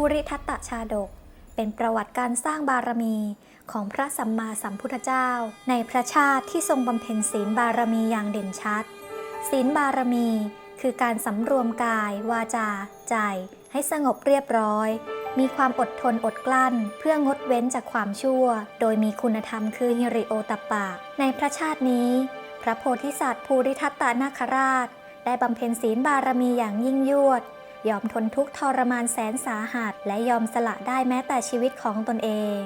ภูริทัตตชาดก เป็นประวัติการสร้างบารมีของพระสัมมาสัมพุทธเจ้า ในพระชาติที่ทรงบำเพ็ญศีลบารมีอย่างเด่นชัด ศีลบารมีคือการสำรวมกาย วาจา ใจ ให้สงบเรียบร้อย มีความอดทนอดกลั้น เพื่องดเว้นจากความชั่ว โดยมีคุณธรรมคือฮิริโอตปะ ในพระชาตินี้ พระโพธิสัตว์ภูริทัตตนาคราช ได้บำเพ็ญศีลบารมีอย่างยิ่งยวด ยอมทนทุกข์ทรมานแสนสาหัส และยอมสละได้แม้แต่ชีวิตของตนเอง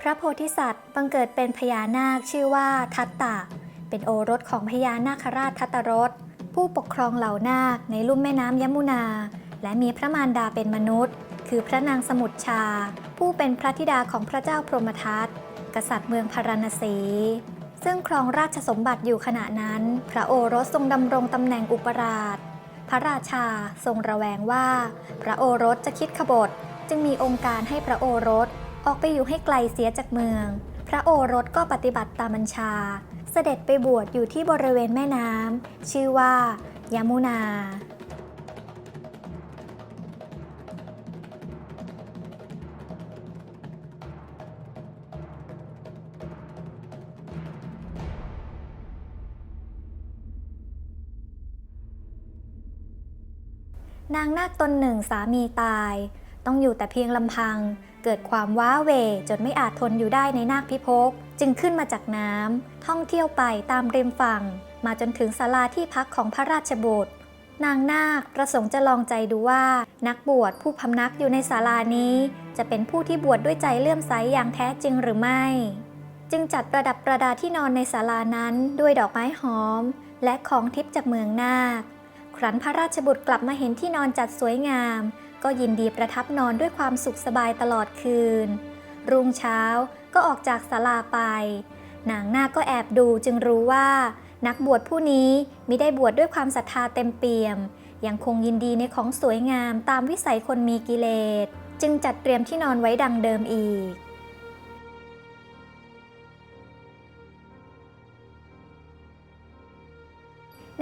พระโพธิสัตว์บังเกิดเป็นพญานาคชื่อว่าทัตตะ เป็นโอรสของพญานาคราชทัตตรส ผู้ปกครองเหล่านาคในลุ่มแม่น้ำยมุนา และมีพระมารดาเป็นมนุษย์ คือพระนางสมุทรชา ผู้เป็นพระธิดาของพระเจ้าพรหมทัตกษัตริย์เมืองพาราณสี ซึ่งครองราชสมบัติอยู่ขณะนั้น พระโอรสทรงดำรงตำแหน่งอุปราช พระราชาทรงระแวงว่า พระโอรสจะคิดขบฏ จึงมีองค์การให้พระโอรสออกไปอยู่ให้ไกลเสียจากเมือง พระโอรสก็ปฏิบัติตามบัญชา เสด็จไปบวชอยู่ที่บริเวณแม่น้ำชื่อว่ายามุนา นางนาคตนหนึ่งสามีตาย ต้องอยู่แต่เพียงลำพัง เกิดความว้าเหวจนไม่อาจทนอยู่ได้ในนาคพิภพจึงขึ้นมาจากน้ำท่องเที่ยวไปตามริมฝั่ง มาจนถึงศาลาที่พักของพระราชบุตรนางนาคประสงค์จะลองใจดูว่า นักบวชผู้พำนักอยู่ในศาลานี้ จะเป็นผู้ที่บวชดด้วยใจเลื่อมใสอย่างแท้จริงหรือไม่ จึงจัดประดับประดาที่นอนในศาลานั้นด้วยดอกไม้หอม และของทิพย์จากเมืองนาค ครั้นพระราชบุตรกลับมาเห็นที่นอนจัดสวยงาม ก็ยินดีประทับนอนด้วยความสุขสบายตลอดคืน รุ่งเช้าก็ออกจากศาลาไป นางนาคก็แอบดูจึงรู้ว่า นักบวชผู้นี้มิได้บวชดด้วยความศรัทธาเต็มเปี่ยม ยังคงยินดีในของสวยงามตามวิสัยคนมีกิเลส จึงจัดเตรียมที่นอนไว้ดังเดิมอีก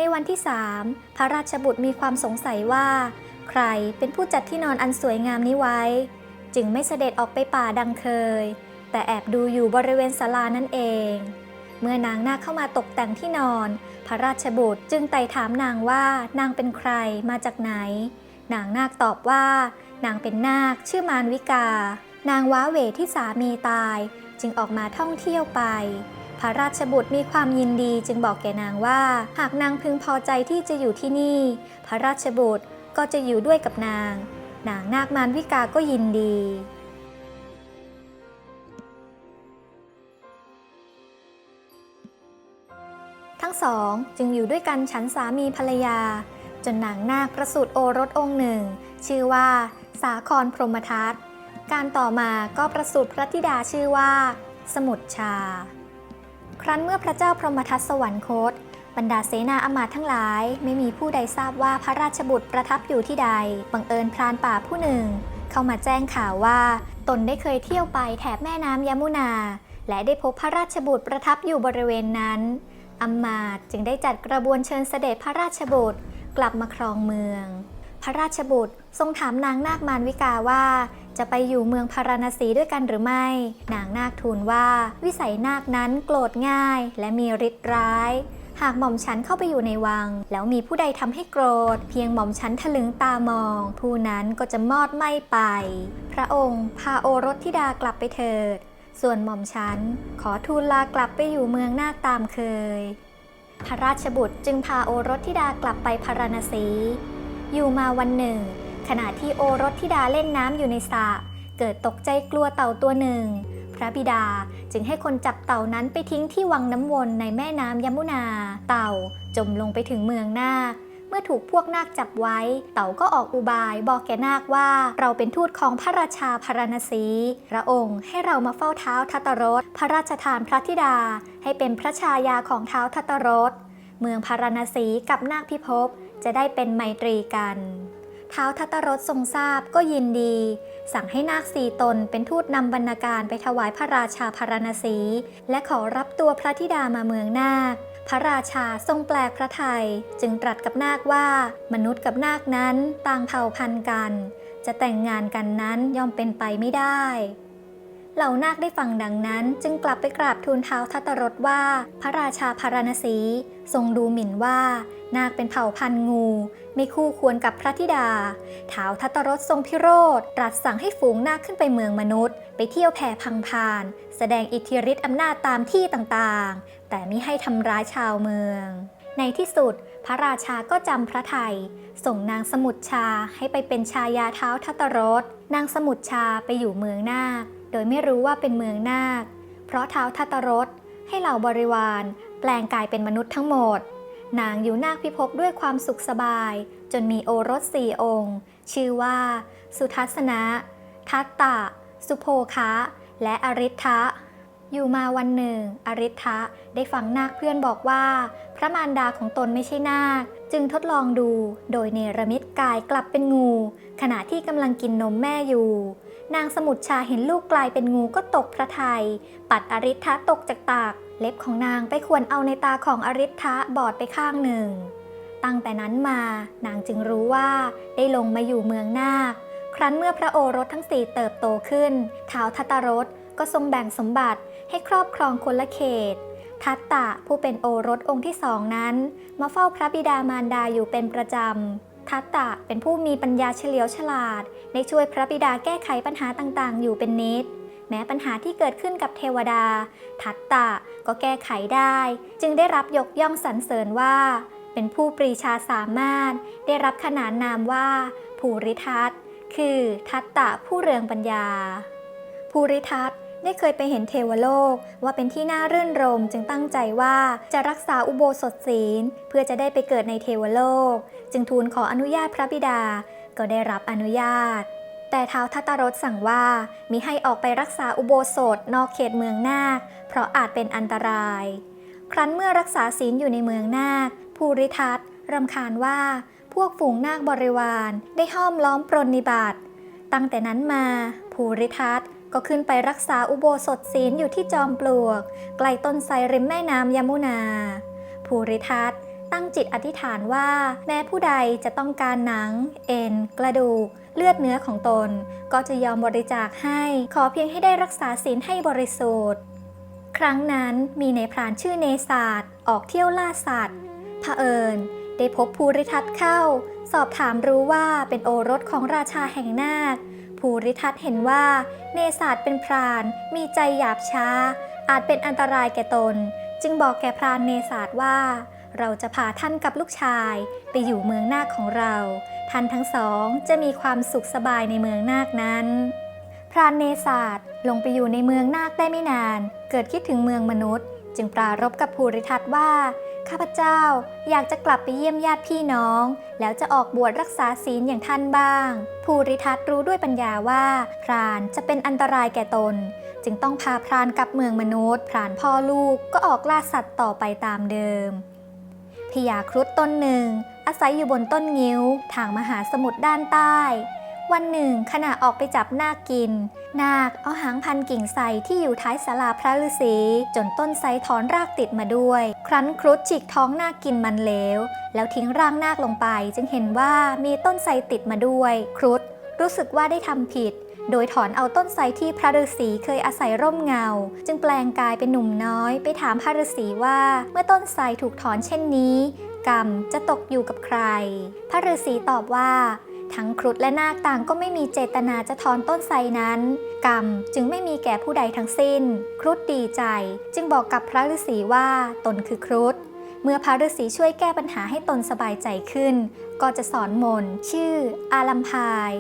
ในวันที่สามพระราชบุตรมีความสงสัยว่า ใครเป็นผู้จัดที่นอนอันสวยงามนี้ไว้ จึงไม่เสด็จออกไปป่าดังเคย แต่แอบดูอยู่บริเวณศาลานั่นเอง เมื่อนางนาคเข้ามาตกแต่งที่นอน พระราชบุตรจึงไต่ถามนางว่านางเป็นใครมาจากไหน นางนาคตอบว่า นางเป็นนาคชื่อมารวิกา นางว้าเหวที่สามีตาย จึงออกมาท่องเที่ยวไป พระราชบุตรมีความยินดีจึงบอกแก่นางว่า หากนางพึงพอใจที่จะอยู่ที่นี่ พระราชบุตรก็จะอยู่ด้วยกับนาง นางนาคมารวิกาก็ยินดี ทั้งสองจึงอยู่ด้วยกันฉันสามีภรรยา จนนางนาคประสูติโอรสองค์หนึ่ง ชื่อว่า สาครพรหมทัตการต่อมาก็ประสูติพระธิดาชื่อว่า สมุทรชา ครั้นเมื่อพระเจ้าพรหมทัตสวรรคต บรรดาเสนาอมาตย์ทั้งหลาย ไม่มีผู้ใดทราบว่าพระราชบุตรประทับอยู่ที่ใด บังเอิญพรานป่าผู้หนึ่ง เข้ามาแจ้งข่าวว่า ตนได้เคยเที่ยวไปแถบแม่น้ำยมุนา และได้พบพระราชบุตรประทับอยู่บริเวณนั้นอมาตย์จึงได้จัดกระบวนเชิญเสด็จพระราชบุตรกลับมาครองเมือง พระราชบุตร ทรงถามนางนาคมารวิกาว่า จะไปอยู่เมืองพาราณสีด้วยกันหรือไม่ นางนาคทูลว่า วิสัยนาคนั้นโกรธง่าย และมีฤทธิ์ร้าย หากหม่อมฉันเข้าไปอยู่ในวัง แล้วมีผู้ใดทำให้โกรธ เพียงหม่อมฉันทะลึงตามอง ผู้นั้นก็จะมอดไหม้ไป พระองค์พาโอรสธิดากลับไปเถิด ส่วนหม่อมฉันขอทูลลากลับไปอยู่เมืองนาคตามเคยพระราชบุตรจึงพาโอรสธิดากลับไปพาราณสี อยู่มาวันหนึ่ง ขณะที่โอรสธิดาเล่นน้ำอยู่ในสระเกิดตกใจกลัวเต่าตัวหนึ่ง พระบิดาจึงให้คนจับเต่านั้นไปทิ้งที่วังน้ำวนในแม่น้ำยมุนา เต่าจมลงไปถึงเมืองนาคเมื่อถูกพวกนาคจับไว้ เต่าก็ออกอุบายบอกแกนาคว่า เราเป็นทูตของพระราชาพาราณสี พระองค์ให้เรามาเฝ้าเท้าทัตตรส พระราชทานพระธิดา ให้เป็นพระชายาของเท้าทัตตรส เมืองพาราณสีกับนาคพิภพ จะได้เป็นไมตรีกัน ท้าวทัตตรสทรงทราบก็ยินดี สั่งให้นาคสีตนเป็นทูตนำบรรณาการไปถวายพระราชาพารณสี และขอรับตัวพระธิดามาเมืองนาคพระราชาทรงแปลกพระไทยจึงตรัสกับนาคว่า มนุษย์กับนาคนั้นต่างเผ่าพันธุ์กัน จะแต่งงานกันนั้นย่อมเป็นไปไม่ได้ เหล่านาคได้ฟังดังนั้น จึงกลับไปกราบทูลเท้าทัตตรสว่า พระราชาพารณสี ทรงดูหมิ่นว่า นาคเป็นเผ่าพันธุ์งู ไม่คู่ควรกับพระธิดาเท้าทัตตรสทรงพิโรธตรัสสั่งให้ฝูงนาคขึ้นไปเมืองมนุษย์ ไปเที่ยวแผ่พังพาน แสดงอิทธิฤทธิอำนาจตามที่ต่างๆ แต่มิให้ทำร้ายชาวเมือง ในที่สุด พระราชาก็จำพระไทยส่งนางสมุทรชาให้ไปเป็นชายาเท้าทัตตรสนางสมุทรชาไปอยู่เมืองนาค โดยไม่รู้ว่าเป็นเมืองนาค เพราะเท้าทัตตรสให้เหล่าบริวารแปลงกายเป็นมนุษย์ทั้งหมด นางอยู่นาคพิภพด้วยความสุขสบาย จนมีโอรสสี่องค์ ชื่อว่า สุทัศนะ ทัตตะ สุโภคะ และอริทะอยู่มาวันหนึ่ง อริทะได้ฟังนาคเพื่อนบอกว่า พระมารดาของตนไม่ใช่นาค จึงทดลองดู โดยเนรมิตกายกลับเป็นงู ขณะที่กำลังกินนมแม่อยู่ นางสมุทชาเห็นลูกกลายเป็นงูก็ตกพระทยัยปัดอริทะตกจากตาก เล็บของนางไปควรเอาในตาของอริทะบอดไปข้างหนึ่ง ตั้งแต่นั้นมานางจึงรู้ว่าได้ลงมาอยู่เมืองนาค ครั้นเมื่อพระโอรสทั้งสี่เติบโตขึ้นท้าวทัตตรสก็ทรงแบ่งสมบัติให้ครอบครองคนละเขต ทัตตะผู้เป็นโอรสองค์ที่สองนั้น มาเฝ้าพระบิดามารดาอยู่เป็นประจำทัตตะเป็นผู้มีปัญญาเฉลียวฉลาด ได้ช่วยพระบิดาแก้ไขปัญหาต่างๆ อยู่เป็นนิด แม้ปัญหาที่เกิดขึ้นกับเทวดา ทัตตะก็แก้ไขได้ จึงได้รับยกย่องสรรเสริญว่า เป็นผู้ปรีชาสามารถ ได้รับขนานนามว่า ภูริทัตคือทัตตะผู้เรืองปัญญา ภูริทัตได้เคยไปเห็นเทวโลกว่าเป็นที่น่ารื่นรมจึงตั้งใจว่าจะรักษาอุโบสถศีล เพื่อจะได้ไปเกิดในเทวโลก จึงทูลขออนุญาตพระบิดา ก็ได้รับอนุญาต แต่ท้าวทัตตรสสั่งว่ามิให้ออกไปรักษาอุโบสถนอกเขตเมืองนาค เพราะอาจเป็นอันตราย ครั้นเมื่อรักษาศีลอยู่ในเมืองนาค ภูริทัตรำคาญว่าพวกฝูงนาคบริวารได้ห้อมล้อมปรนนิบัติ ตั้งแต่นั้นมา ภูริทัตก็ขึ้นไปรักษาอุโบสถศีลอยู่ที่จอมปลวก ไกลต้นไทรริมแม่น้ำยมุนา ภูริทัต ตั้งจิตอธิษฐานว่า แม้ผู้ใดจะต้องการหนัง เอ็น กระดูก เลือดเนื้อของตน ก็จะยอมบริจาคให้ ขอเพียงให้ได้รักษาศีลให้บริสุทธิ์ ครั้งนั้นมีในพรานชื่อเนศาสออกเที่ยวล่าสัตว์เผอิญได้พบภูริทัตเข้า สอบถามรู้ว่าเป็นโอรสของราชาแห่งนาคภูริทัตเห็นว่าเนศาสเป็นพรานมีใจหยาบช้า อาจเป็นอันตรายแก่ตน จึงบอกแก่พรานเนศาสว่า เราจะพาท่านกับลูกชายไปอยู่เมืองนาคของเรา ท่านทั้งสองจะมีความสุขสบายในเมืองนาคนั้น พรานเนศาสตร์ลงไปอยู่ในเมืองนาคได้ไม่นาน เกิดคิดถึงเมืองมนุษย์ จึงปรารบกับภูริทัตว่า ข้าพเจ้าอยากจะกลับไปเยี่ยมญาติพี่น้อง แล้วจะออกบวชรักษาศีลอย่างท่านบ้าง ภูริทัตรู้ด้วยปัญญาว่า พรานจะเป็นอันตรายแก่ตนจึงต้องพาพรานกลับเมืองมนุษย์ พรานพ่อลูกก็ออกล่าสัตว์ต่อไปตามเดิม พญาครุฑต้นหนึ่ง อาศัยอยู่บนต้นงิ้ว ทางมหาสมุทรด้านใต้ วันหนึ่งขณะออกไปจับนาคกิน นาคเอาหางพันกิ่งไทรที่อยู่ท้ายศาลาพระฤาษี จนต้นไทรถอนรากติดมาด้วย ครั้นครุฑฉีกท้องนาคกินมันเลวแล้วทิ้งร่างนาคลงไป จึงเห็นว่ามีต้นไทรติดมาด้วย ครุฑรู้สึกว่าได้ทำผิด โดยถอนเอาต้นไทรที่พระฤาษีเคยอาศัยร่มเงา จึงแปลงกายเป็นหนุ่มน้อย ไปถามพระฤาษีว่าเมื่อต้นไทรถูกถอนเช่นนี้ กรรมจะตกอยู่กับใคร พระฤาษีตอบว่า ทั้งครุฑและนาคต่างก็ไม่มีเจตนาจะถอนต้นไทรนั้น กรรมจึงไม่มีแก่ผู้ใดทั้งสิ้น ครุฑดีใจ จึงบอกกับพระฤาษีว่าตนคือครุฑเมื่อพระฤาษีช่วยแก้ปัญหาให้ตนสบายใจขึ้น ก็จะสอนมนต์ชื่อ อาลัมพาย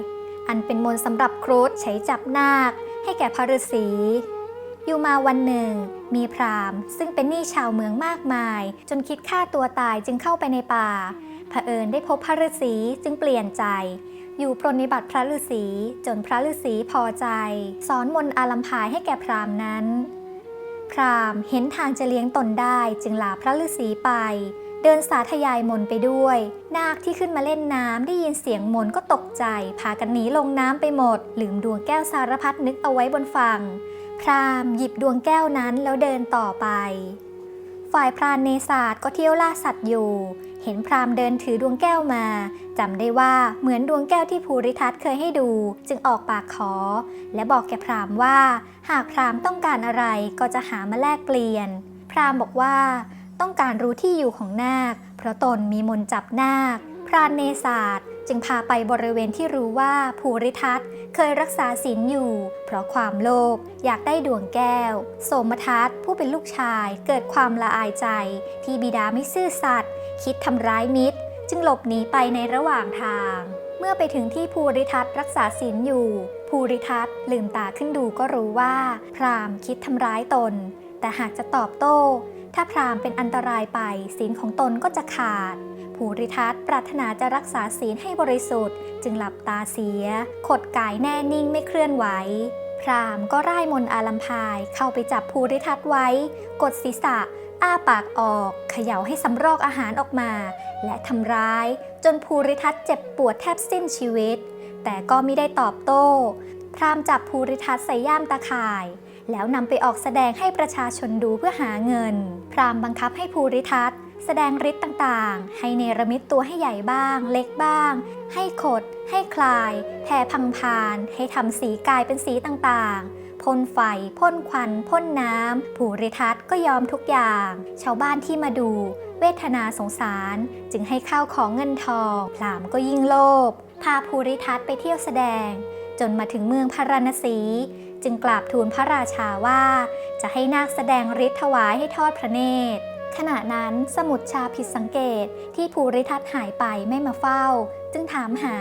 อันเป็นมนต์สำหรับครุฑใช้จับนาค ให้แก่พระฤาษีอยู่มาวันหนึ่ง มีพราหมณ์ ซึ่งเป็นหนี้ชาวเมืองมากมาย จนคิดฆ่าตัวตายจึงเข้าไปในป่าเผอิญได้พบพระฤาษีจึงเปลี่ยนใจ อยู่ปรนนิบัติพระฤาษีจนพระฤาษีพอใจ สอนมนต์อาลัมพายให้แก่พราหมณ์นั้น พราหมณ์เห็นทางจะเลี้ยงตนได้จึงลาพระฤาษีไป เดินสาธยายมนไปด้วย นาคที่ขึ้นมาเล่นน้ำได้ยินเสียงมนก็ตกใจ พากันหนีลงน้ำไปหมด ลืมดวงแก้วสารพัดนึกเอาไว้บนฝั่ง พรามหยิบดวงแก้วนั้นแล้วเดินต่อไป ฝ่ายพรานเนศาสตร์ก็เที่ยวล่าสัตว์อยู่ เห็นพรามเดินถือดวงแก้วมาจำได้ว่าเหมือนดวงแก้วที่ภูริทัศน์เคยให้ดู จึงออกปากขอ และบอกแกพรามว่า หากพรามต้องการอะไรก็จะหามาแลกเปลี่ยน พรามบอกว่า ต้องการรู้ที่อยู่ของนาค เพราะตนมีมนจับนาค พรานเนศาสตร์จึงพาไปบริเวณที่รู้ว่าภูริทัศเคยรักษาศีลอยู่ เพราะความโลภอยากได้ดวงแก้ว โสมทัศผู้เป็นลูกชายเกิดความละอายใจ ที่บิดาไม่ซื่อสัตย์คิดทำร้ายมิตร จึงหลบหนีไปในระหว่างทาง เมื่อไปถึงที่ภูริทัศรักษาศีลอยู่ ภูริทัศลืมตาขึ้นดูก็รู้ว่า พรามคิดทำร้ายตน แต่หากจะตอบโต้ ถ้าพราหมณ์เป็นอันตรายไปศีลของตนก็จะขาด ภูริทัศน์ปรารถนาจะรักษาศีลให้บริสุทธิ์ จึงหลับตาเสีย ขดกายแน่นิ่งไม่เคลื่อนไหว พราหมณ์ก็ร่ายมนอาลัมพายเข้าไปจับภูริทัศน์ไว้ กดศีรษะ อ้าปากออก เขย่าให้สำรอกอาหารออกมา และทำร้าย จนภูริทัศน์เจ็บปวดแทบสิ้นชีวิต แต่ก็ไม่ได้ตอบโต้ พราหมณ์จับภูริทัศน์ใส่ย่ามตาข่าย แล้วนำไปออกแสดงให้ประชาชนดูเพื่อหาเงิน พรามบังคับให้ภูริทัศแสดงฤทธิ์ต่างๆ ให้เนรมิตตัวให้ใหญ่บ้าง เล็กบ้าง ให้ขด ให้คลาย แผ่พังพาน ให้ทำสีกายเป็นสีต่างๆพ่นไฟพ่นควันพ่นน้ำภูริทัศก็ยอมทุกอย่าง ชาวบ้านที่มาดู เวทนาสงสาร จึงให้ข้าวของเงินทองพรามก็ยิ่งโลภพาภูริทัศไปเที่ยวแสดง จนมาถึงเมืองพาราณสี จึงกราบทูลพระราชาว่า จะให้นาคแสดงฤทธิ์ถวายให้ทอดพระเนตร ขณะนั้นสมุดชาผิดสังเกตที่ภูริทัศหายไปไม่มาเฝ้า จึงถามหา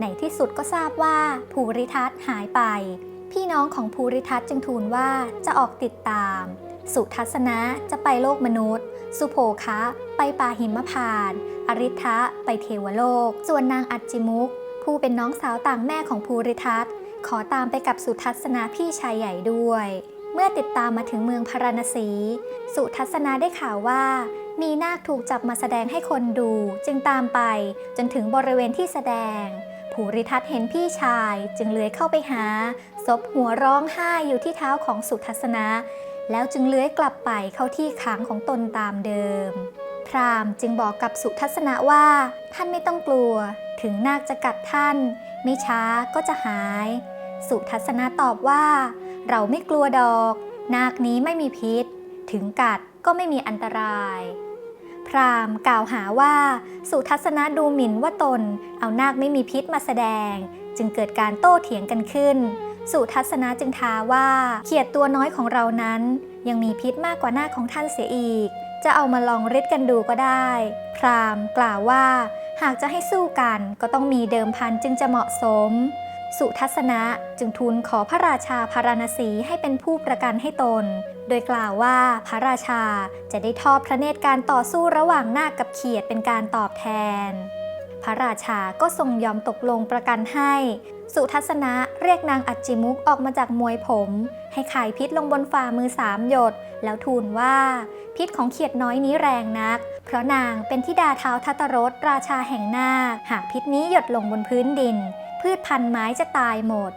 ในที่สุดก็ทราบว่าภูริทัศหายไป พี่น้องของภูริทัศจึงทูลว่าจะออกติดตาม สุทัศนะจะไปโลกมนุษย์ สุโภคะไปป่าหิมพานอริทะไปเทวโลก ส่วนนางอัจจิมุกผู้เป็นน้องสาวต่างแม่ของภูริทัศ ขอตามไปกับสุทัศนาพี่ชายใหญ่ด้วย เมื่อติดตามมาถึงเมืองพาราณสี สุทัศนาได้ข่าวว่า มีนาคถูกจับมาแสดงให้คนดู จึงตามไปจนถึงบริเวณที่แสดง ภูริทัศน์เห็นพี่ชายจึงเลื้อยเข้าไปหาซบหัวร้องไห้อยู่ที่เท้าของสุทัศนะแล้วจึงเลื้อยกลับไปเข้าที่ค้างของตนตามเดิม พราหมณ์จึงบอกกับสุทัศนะว่า ท่านไม่ต้องกลัว ถึงนาคจะกัดท่าน ไม่ช้าก็จะหาย สุทัศนะตอบว่า เราไม่กลัวดอก นาคนี้ไม่มีพิษ ถึงกัดก็ไม่มีอันตราย พราหมณ์กล่าวหาว่า สุทัศนะดูหมิ่นว่าตน เอานาคไม่มีพิษมาแสดง จึงเกิดการโต้เถียงกันขึ้น สุทัศนะจึงท้าว่าเขียดตัวน้อยของเรานั้น ยังมีพิษมากกว่าหน้าของท่านเสียอีก จะเอามาลองฤทธิ์กันดูก็ได้ พราหมณ์กล่าวว่า หากจะให้สู้กันก็ต้องมีเดิมพันจึงจะเหมาะสม สุทัศนะจึงทูลขอพระราชาพาราณสีให้เป็นผู้ประกันให้ตน โดยกล่าวว่าพระราชาจะได้ทอดพระเนตรการต่อสู้ระหว่างนาคกับเขียดเป็นการตอบแทน พระราชาก็ทรงยอมตกลงประกันให้ สุทัศนะเรียกนางอัจจิมุกออกมาจากมวยผม ให้ขายพิษลงบนฝ่ามือสามหยด แล้วทูลว่า พิษของเขียดน้อยนี้แรงนัก เพราะนางเป็นธิดาเท้าทัตรสราชาแห่งนาคหากพิษนี้หยดลงบนพื้นดิน พืชพันธุ์ไม้จะตายหมด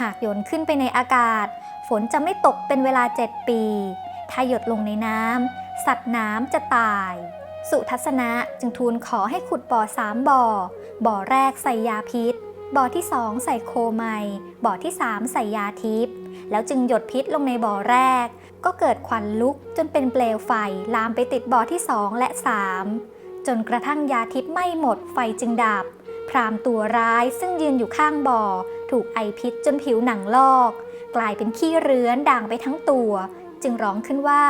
หากโยนขึ้นไปในอากาศ ฝนจะไม่ตกเป็นเวลา7ปี ถ้าหยดลงในน้ำสัตว์น้ำจะตาย สุทัศนะจึงทูลขอให้ขุดบ่อสามบ่อ บ่อแรกใส่ยาพิษ บ่อที่สองใส่โคไมบ่อที่สามใส่ยาทิพย์แล้วจึงหยดพิษลงในบ่อแรก ก็เกิดควันลุกจนเป็นเปลวไฟลามไปติดบ่อที่สองและสามจนกระทั่งยาทิพย์ไม้หมดไฟจึงดับ พรามตัวร้ายซึ่งยืนอยู่ข้างบ่อ ถูกไอพิษจนผิวหนังลอก กลายเป็นขี้เรื้อนด่างไปทั้งตัว จึงร้องขึ้นว่า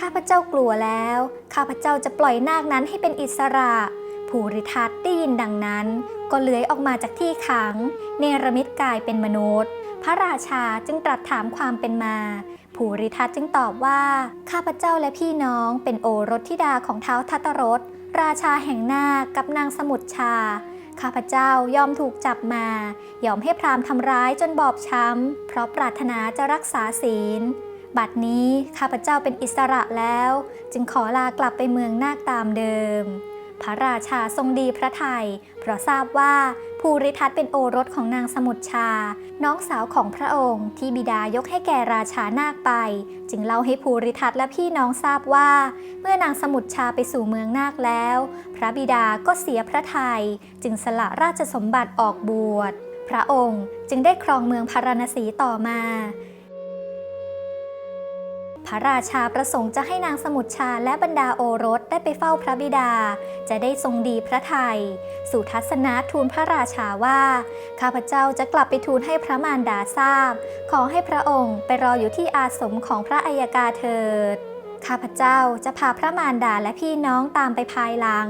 ข้าพเจ้ากลัวแล้ว ข้าพเจ้าจะปล่อยนาคนั้นให้เป็นอิสระภูริทัศน์ได้ยินดังนั้น ก็เลื้อยออกมาจากที่ขัง เนรมิตกายเป็นมนุษย์ พระราชาจึงตรัสถามความเป็นมา ภูริทัศจึงตอบว่า ข้าพเจ้าและพี่น้องเป็นโอรสธิดาของเท้าวทัตรส ราชาแห่งนาคกับนางสมุทรชา ข้าพเจ้ายอมถูกจับมา ยอมให้พราหมณ์ทำร้ายจนบอบช้ำ เพราะปรารถนาจะรักษาศีลบัดนี้ข้าพเจ้าเป็นอิสระแล้ว จึงขอลากลับไปเมืองนาคตามเดิม พระราชาทรงดีพระทยัยเพราะทราบว่าภูริทัตเป็นโอรสของนางสมุทรชา น้องสาวของพระองค์ที่บิดายกให้แก่ราชานาคไป จึงเล่าให้ภูริทัตและพี่น้องทราบว่า เมื่อนางสมุทรชาไปสู่เมืองนาคแล้ว พระบิดาก็เสียพระทยัยจึงสละราชสมบัติออกบวชพระองค์จึงได้ครองเมืองพาราณสีต่อมา ระราชาประสงค์จะให้นางสมุทรชาและบรรดาโอรสได้ไปเฝ้าพระบิดา จะได้ทรงดีพระทยัยสุทัศนะทูลพระราชาว่า ข้าพเจ้าจะกลับไปทูลให้พระมารดาทราบ ขอให้พระองค์ไปรออยู่ที่อาสมของพระอัยกาเถิด ข้าพเจ้าจะพาพระมารดาและพี่น้องตามไปภายหลัง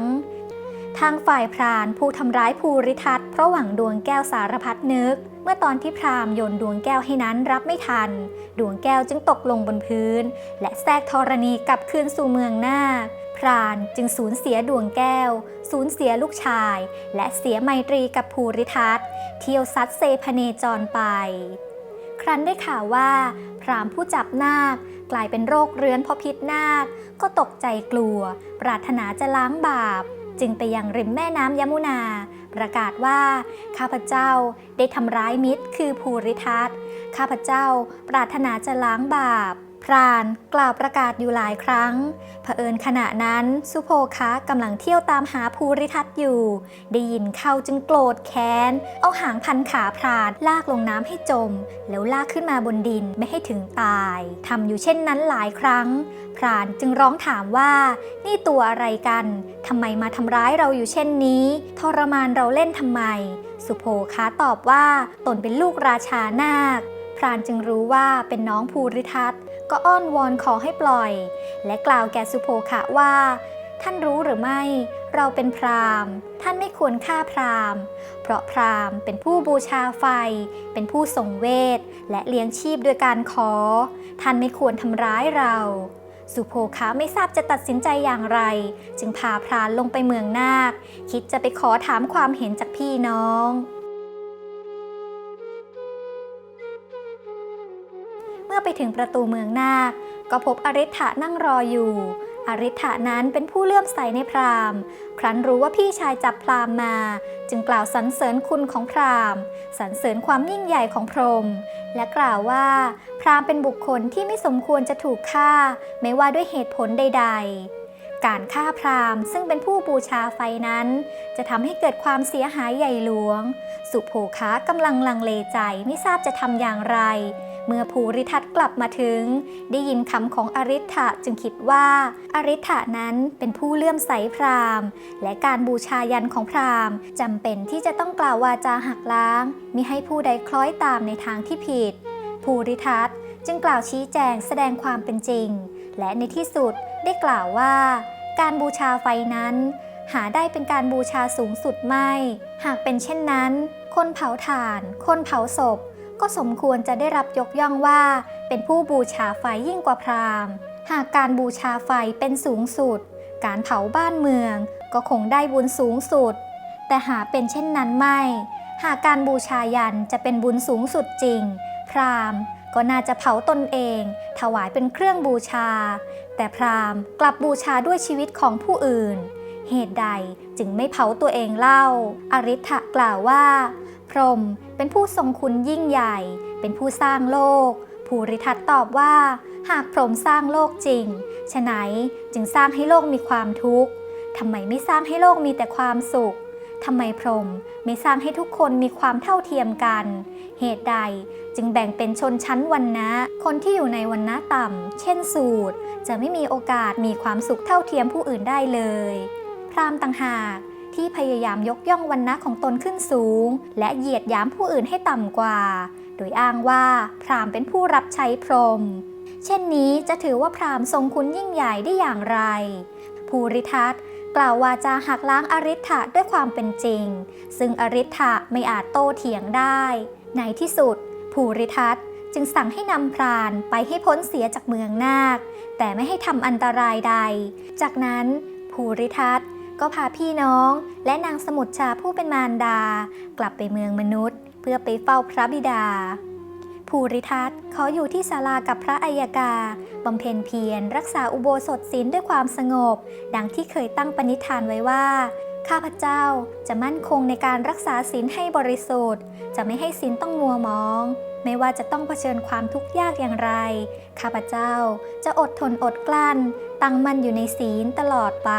ทางฝ่ายพรานผู้ทำร้ายภูริทัตเพราะหวังดวงแก้วสารพัดนึก เมื่อตอนที่พราหมโยนดวงแก้วให้นั้นรับไม่ทัน ดวงแก้วจึงตกลงบนพื้น และแทรกธรณีกลับคืนสู่เมืองนาคพรานจึงสูญเสียดวงแก้ว สูญเสียลูกชาย และเสียไมตรีกับภูริทัตเที่ยวซัดเซพเนจรไป ครั้นได้ข่าวว่า พรามผู้จับนาคกลายเป็นโรคเรื้อนเพราะพิษนาคก็ตกใจกลัว ปรารถนาจะล้างบาป จึงไปยังริมแม่น้ำยมุนา ประกาศว่า ข้าพเจ้าได้ทำร้ายมิตรคือภูริทัตข้าพเจ้าปรารถนาจะล้างบาป พรานกล่าวประกาศอยู่หลายครั้ง เผอิญขณะนั้นสุโภคะกำลังเที่ยวตามหาภูริทัตอยู่ ได้ยินเข้าจึงโกรธแค้น เอาหางพันขาพรานลากลงน้ำให้จม แล้วลากขึ้นมาบนดินไม่ให้ถึงตายทำอยู่เช่นนั้นหลายครั้ง พรานจึงร้องถามว่า นี่ตัวอะไรกันทำไมมาทำร้ายเราอยู่เช่นนี้ ทรมานเราเล่นทำไม สุโภคะตอบว่าตนเป็นลูกราชานาค พรานจึงรู้ว่าเป็นน้องภูริทัต ก็อ้อนวอนขอให้ปล่อย และกล่าวแก่สุโภคะว่า ท่านรู้หรือไม่ เราเป็นพราหมณ์ ท่านไม่ควรฆ่าพราหมณ์ เพราะพราหมณ์เป็นผู้บูชาไฟ เป็นผู้ทรงเวท และเลี้ยงชีพโดยการขอ ท่านไม่ควรทำร้ายเราสุโภคะไม่ทราบจะตัดสินใจอย่างไร จึงพาพรานลงไปเมืองนาค คิดจะไปขอถามความเห็นจากพี่น้อง ถึงประตูเมืองนาค ก็พบอริ t ะนั่งรออยู่ อริ t ะนั้นเป็นผู้เลื่อมใสในพราหมณ์ ครั้นรู้ว่าพี่ชายจับพราหมณ์มา จึงกล่าวสรรเสริญคุณของพราหมณ์สรรเสริญความยิ่งใหญ่ของพรหมและกล่าวว่า พราหมณ์เป็นบุคคลที่ไม่สมควรจะถูกฆ่า ไม่ว่าด้วยเหตุผลใด ๆการฆ่าพราหมณ์ซึ่งเป็นผู้บูชาไฟนั้น จะทำให้เกิดความเสียหายใหญ่หลวง สุโภคะกำลังลังเลใจไม่ทราบจะทำอย่างไร เมื่อภูริทัตกลับมาถึง ได้ยินคำของอริ t ะจึงคิดว่าอริ t ะนั้นเป็นผู้เลื่อมใสพราหมณ์ และการบูชายันของพราหมณ์จำเป็นที่จะต้องกล่าววาจาหักล้างมิให้ผู้ใดคล้อยตามในทางที่ผิด ภูริทัตจึงกล่าวชี้แจงแสดงความเป็นจริง และในที่สุดได้กล่าวว่า การบูชาไฟนั้น หาได้เป็นการบูชาสูงสุดไม่ หากเป็นเช่นนั้น คนเผาถ่าน คนเผาศพ ก็สมควรจะได้รับยกย่องว่า เป็นผู้บูชาไฟยิ่งกว่าพราหมณ์ หากการบูชาไฟเป็นสูงสุด การเผาบ้านเมือง ก็คงได้บุญสูงสุด แต่หาเป็นเช่นนั้นไม่ หากการบูชายันจะเป็นบุญสูงสุดจริง พราหมณ์ก็น่าจะเผาตนเอง ถวายเป็นเครื่องบูชา แต่พราหมณ์กลับบูชาด้วยชีวิตของผู้อื่น เหตุใดจึงไม่เผาตัวเองเล่า อริ t ะกล่าวว่า พรหมเป็นผู้ทรงคุณยิ่งใหญ่ เป็นผู้สร้างโลก ภูริทัตตอบว่า หากพรหมสร้างโลกจริงฉะไหนจึงสร้างให้โลกมีความทุกข์ทำไมไม่สร้างให้โลกมีแต่ความสุขทำไมพรหมไม่สร้างให้ทุกคนมีความเท่าเทียมกัน เหตุใดจึงแบ่งเป็นชนชั้นวรรณะคนที่อยู่ในวรรณะต่ำ เช่นสูตร จะไม่มีโอกาสมีความสุขเท่าเทียมผู้อื่นได้เลย พรามต่างหาก ที่พยายามยกย่องวรรณะของตนขึ้นสูง และเหยียดยามผู้อื่นให้ต่ำกว่า โดยอ้างว่าพราหมณ์เป็นผู้รับใช้พรหมเช่นนี้จะถือว่าพราหมณ์ทรงคุณยิ่งใหญ่ได้อย่างไร ภูริทัตกล่าววาจาหักล้างอริ t ะด้วยความเป็นจริง ซึ่งอริ t ะไม่อาจโต้เถียงได้ ในที่สุด ภูริทัตจึงสั่งให้นำพรานไปให้พ้นเสียจากเมืองนาค แต่ไม่ให้ทำอันตรายใด จากนั้นภูริทัต ก็พาพี่น้อง และนางสมุทรชาผู้เป็นมารดา กลับไปเมืองมนุษย์ เพื่อไปเฝ้าพระบิดา ภูริทัตขออยู่ที่ศาลากับพระอัยกาบำเพ็ญเพียรรักษาอุโบสถศีลด้วยความสงบ ดังที่เคยตั้งปณิธานไว้ว่า ข้าพเจ้าจะมั่นคงในการรักษาศีลให้บริสุทธิ์ จะไม่ให้ศีลต้องมัวมองไม่ว่าจะต้องเผชิญความทุกข์ยากอย่างไร ข้าพเจ้าจะอดทนอดกลั้น ตั้งมั่นอยู่ในศีลตลอดไป